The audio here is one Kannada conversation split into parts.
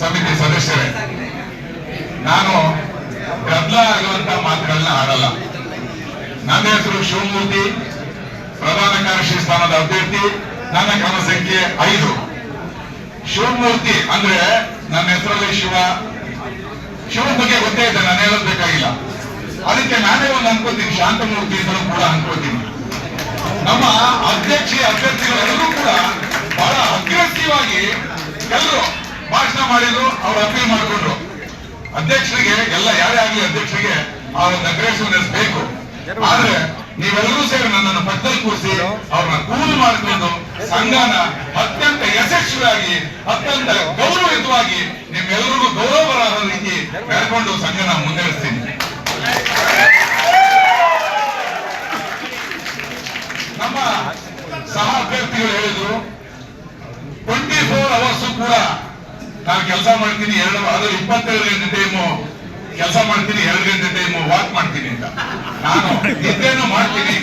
ಸಮಿತಿ ಸದಸ್ಯರೇ, ನಾನು ಗದ್ದಲ ಆಗುವಂತ ಮಾತುಗಳನ್ನ ಆಡಲ್ಲ ನನ್ನ ಹೆಸರು ಶಿವಮೂರ್ತಿ, ಪ್ರಧಾನ ಕಾರ್ಯದರ್ಶಿ ಸ್ಥಾನದ ಅಭ್ಯರ್ಥಿ, ನನ್ನ ಕ್ರಮ ಸಂಖ್ಯೆ ಐದು. ಶಿವಮೂರ್ತಿ ಅಂದ್ರೆ ನನ್ನ ಹೆಸರಲ್ಲಿ ಶಿವ. ಶಿವ ಬಗ್ಗೆ ಗೊತ್ತೇ ಇದೆ, ನಾನು ಹೇಳೋದ್ ಬೇಕಾಗಿಲ್ಲ. ಅದಕ್ಕೆ ನಾನೇ ಒಂದು ಅನ್ಕೋತೀನಿ, ಶಾಂತಮೂರ್ತಿ ಅಂತಲೂ ಕೂಡ ಅನ್ಕೋತೀನಿ. ನಮ್ಮ ಅಧ್ಯಕ್ಷ ಅಭ್ಯರ್ಥಿಗಳೆಲ್ಲರೂ ಅಧ್ಯಕ್ಷರಿಗೆ ಎಲ್ಲ ಯಾರೇ ಆಗಲಿ ಅಧ್ಯಕ್ಷರಿಗೆ ಆ ಒಂದು ಅಗ್ರೆಸಿವ್ನೆಸ್ ಬೇಕು. ಆದ್ರೆ ನೀವೆಲ್ಲರೂ ಸೇರಿ ನನ್ನನ್ನು ಪಕ್ಕದಲ್ಲಿ ಕೂರಿಸಿ ಅವ್ರನ್ನ ಕೂಲ್ ಮಾಡಿಕೊಂಡು ಸಂಘನ ಅತ್ಯಂತ ಯಶಸ್ವಿಯಾಗಿ ಅತ್ಯಂತ ಗೌರವಯುತವಾಗಿ ನಿಮ್ಮೆಲ್ಲರಿಗೂ ಗೌರವ ಬರೋ ರೀತಿ ನಡ್ಕೊಂಡು ಸಂಘನ ಮುನ್ನಡೆಸ್ತೀನಿ ನಮ್ಮ ಸಹ ಅಭ್ಯರ್ಥಿಗಳು ಹೇಳಿದ್ರು ಟ್ವೆಂಟಿ ಫೋರ್ ಅವರ್ಸ್ ಕೂಡ ನಾನು ಕೆಲಸ ಮಾಡ್ತೀನಿ ಎರಡು ಅದು ಇಪ್ಪತ್ತೆರಡು ಗಂಟೆ ಟೈಮು ಕೆಲಸ ಮಾಡ್ತೀನಿ ಎರಡು ಗಂಟೆ ಟೈಮು ವಾಕ್ ಮಾಡ್ತೀನಿ ಅಂತ. ನಾನು ನಿದ್ದೆನೂ ಮಾಡ್ತೀನಿ.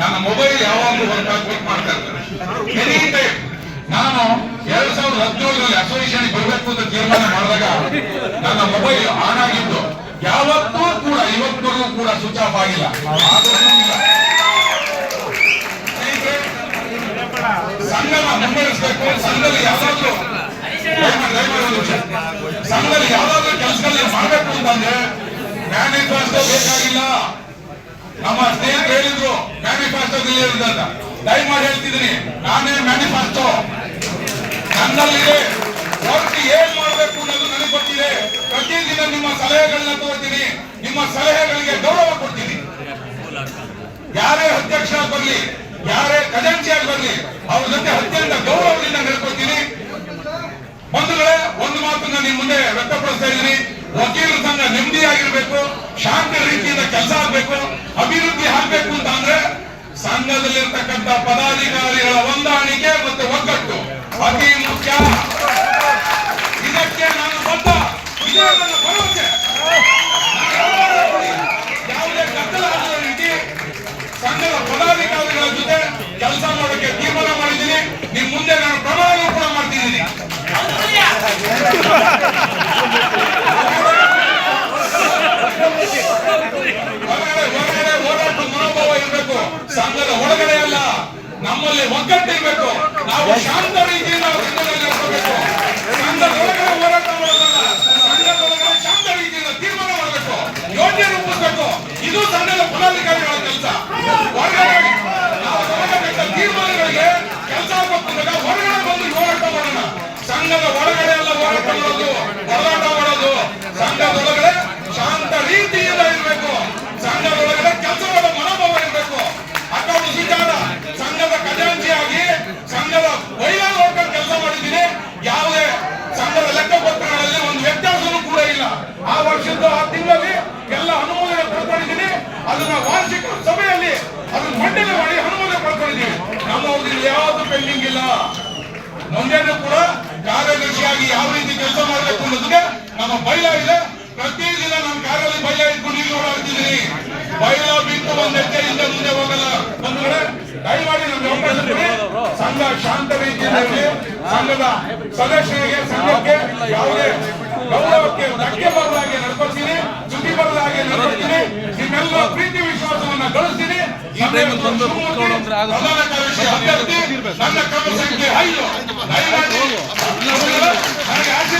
ನನ್ನ ಮೊಬೈಲ್ ಯಾವಾಗಲೂ ವರ್ಕ್ ವರ್ಕ್ ಮಾಡ್ತಾ ಇರ್ತಾರೆ. ನಾನು ಎರಡ್ ಸಾವಿರದ ಹದಿನೇಳರಲ್ಲಿ ಅಸೋಸಿಯೇಷನ್ ಬರಬೇಕು ಅಂತ ತೀರ್ಮಾನ ಮಾಡಿದಾಗ ನನ್ನ ಮೊಬೈಲ್ ಆನ್ ಆಗಿದ್ದು ಯಾವತ್ತೂ ಕೂಡ ಇವತ್ತೂ ಕೂಡ ಸ್ವಿಚ್ ಆಫ್ ಆಗಿಲ್ಲ. ಸಂಘ ಮುನ್ನಡೆಸಬೇಕು. ಸಂಘದಲ್ಲಿ ಯಾವ್ದಾದ್ರು ದಯಮಾಡಿ- ದಯಮಾಡಿ ಒಂದು ನಿಮಿಷ. ಸಂಘದಲ್ಲಿ ಯಾವ್ದಾದ್ರು ಕೆಲಸಗಳನ್ನ ಮಾಡಬೇಕು ಅಂತಂದ್ರೆ ಮ್ಯಾನಿಫೆಸ್ಟೋ ಬೇಕಾಗಿಲ್ಲ. ನಮ್ಮ ಸ್ನೇಹಿತರು ಹೇಳಿದ್ರು ಮ್ಯಾನಿಫೆಸ್ಟೋ ಅಂತ. ದಯಮಾಡಿ ಹೇಳ್ತಿದ್ದೀನಿ, ನಾನೇ ಮ್ಯಾನಿಫೆಸ್ಟೋ ನನ್ನಲ್ಲಿದೆ. ವರ್ಕ್ ಏನ್ ಮಾಡಬೇಕು ಅನ್ನೋದು ನನಗೆ ಗೊತ್ತಿದೆ. ಪ್ರತಿದಿನ ನಿಮ್ಮ ಸಲಹೆಗಳನ್ನ ತಗೋತೀನಿ. ನಿಮ್ಮ ಸಲಹೆಗಳಿಗೆ ಗೌರವ ಕೊಡ್ತೀನಿ. ಯಾರೇ ಅಧ್ಯಕ್ಷ ಬರ್ಲಿ ಯಾರೇ ಖಜಾಂಚಿಯಾಗಿ ಬರ್ಲಿ, ಅವ್ರ ಜೊತೆ ಒಂದು ಮಾತನ್ನ ನಿಮ್ ಮುಂದೆ ವ್ಯಕ್ತಪಡಿಸ್ತಾ ಇದ್ದೀನಿ. ವಕೀಲರ ಸಂಘ ನೆಮ್ಮದಿಯಾಗಿರ್ಬೇಕು, ಶಾಂತ ರೀತಿಯಿಂದ ಕೆಲಸ ಆಗ್ಬೇಕು, ಅಭಿವೃದ್ಧಿ ಆಗ್ಬೇಕು ಅಂತ ಅಂದ್ರೆ ಸಂಘದಲ್ಲಿರ್ತಕ್ಕಂಥ ಪದಾಧಿಕಾರಿಗಳ ಹೊಂದಾಣಿಕೆ ಮತ್ತು ಒಗ್ಗಟ್ಟು ಅತಿ ಮುಖ್ಯ. ಇದಕ್ಕೆ ನಾನು ಬದ್ಧ ಭರವಸೆ ಯಾವುದೇ ಗದ್ದಲ ಆಗದ ರೀತಿ ಸಂಘದ ಪದಾಧಿಕಾರಿಗಳ ಜೊತೆ ಕೆಲಸ ಮಾಡೋಕೆ ತೀರ್ಮಾನ ಮಾಡಿದ್ದೀನಿ ನಿಮ್ ಮುಂದೆ ನಾನು ಪ್ರಮಾಣ ಕೂಡ ಮಾಡ್ತಿದ್ದೀನಿ ಹೊರಗಡೆ ಹೊರಗಡೆ ಹೋರಾಟ ಮನೋಭಾವ ಇರಬೇಕು ಸಂಘದ ಒಳಗಡೆ ಅಲ್ಲ ನಮ್ಮಲ್ಲಿ ಒಗ್ಗಟ್ಟಿರ್ಬೇಕು ನಾವು ಶಾಂತ ರೀತಿಯಿಂದ ಸಂಘದ ಒಳಗಡೆ ಹೋರಾಟ ಮಾಡೋದಲ್ಲ ಸಂಘದ ಒಳಗಡೆ ಶಾಂತ ರೀತಿಯಿಂದ ತೀರ್ಮಾನ ಮಾಡಬೇಕು. ಯೋಜನೆ ರೂಪಿಸಬೇಕು. ಇದು ಸಂಘದ ಪದಾಧಿಕಾರಿಗಳ ಕೆಲಸ. ಹೊರಗಡೆ ನಾವು ತಗೊಳ್ಳತಕ್ಕ ತೀರ್ಮಾನಗಳಿಗೆ ಕೆಲಸ ಹೊರಗಡೆ ಬಂದು ಹೋರಾಟ ಮಾಡೋಣ. ಸಂಘದ ಒಳಗಡೆ ಎಲ್ಲ ಹೋರಾಟ ಪೆಂಡಿಂಗ್ ಇಲ್ಲ ಮುಂದೆನೂ ಕೂಡ ಕಾರ್ಯದರ್ಶಿಯಾಗಿ ಯಾವ ರೀತಿ ಕೆಲಸ ಮಾಡಬೇಕು ಅನ್ನೋದಕ್ಕೆ ನಮ್ಮ ಬೈಲ ಇದೆ. ಪ್ರತಿದಿನ ನಮ್ಮ ಕಾರಲ್ಲಿ ಬೈಲ ಇಟ್ಕೊಂಡು ಇಲ್ಲಿ ಓಡಾಡ್ತಿದ್ದೀನಿ. ಬೈಲ ಬಿಟ್ಟು ಒಂದ್ ಹೆಜ್ಜೆಯಿಂದ ಮುಂದೆ ಹೋಗಲ್ಲ. ಬಂಧುಗಳೇ ದಯಮಾಡಿ ನಮ್ಗೆ ಅವಕಾಶ ಕೊಡಿ. ಸಂಘ ಶಾಂತ ರೀತಿಯಲ್ಲಿ ಸಂಘದ ಸದಸ್ಯರಿಗೆ, ಸಂಘಕ್ಕೆ ಯಾವುದೇ ಗೌರವಕ್ಕೆ ಧಕ್ಕೆ ಬರಲಾಗಿ ನಡ್ಕೊಳ್ತೀನಿ ಸುದ್ದಿ ಬರಲಾಗಿ ನಡ್ಕೊಳ್ತೀನಿ. ನಿಮ್ಮೆಲ್ಲ ಪ್ರೀತಿ ವಿಶ್ವಾಸವನ್ನ ಗಳಿಸ್ತೀನಿ ಈ time ಅಲ್ಲಿ ಬಂದು ಕೂತ್ಕೊಳ್ಳೋ ಅಂದ್ರೆ ಆಗುತ್ತೆ. ಪ್ರಧಾನ